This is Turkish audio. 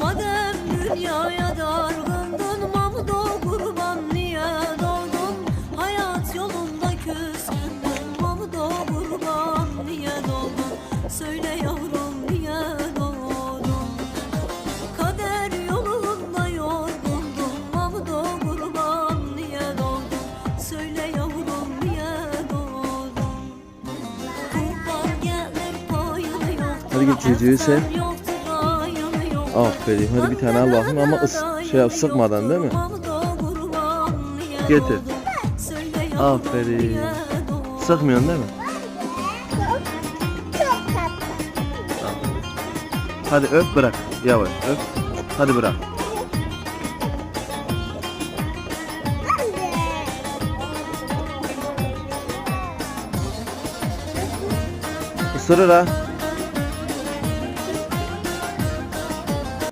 Madem dünyaya dargındın Mamdo kurban niye doğdun? Hayat yolunda küskündün Mamdo kurban niye doğdun? Söyle yavrum niye doğdun? Kader yolunda yorgundun Mamdo kurban niye doğdun? Söyle yavrum niye doğdun? Kurban gelir payını yoktur Hadi git çocuğu sev. Aferin. Hadi bir tane al bakayım ama ıs şey yap sıkmadan değil mi? Getir. Aferin. Sıkmıyorsun değil mi? Hadi öp bırak. Yavaş öp. Hadi bırak. Isırır ha.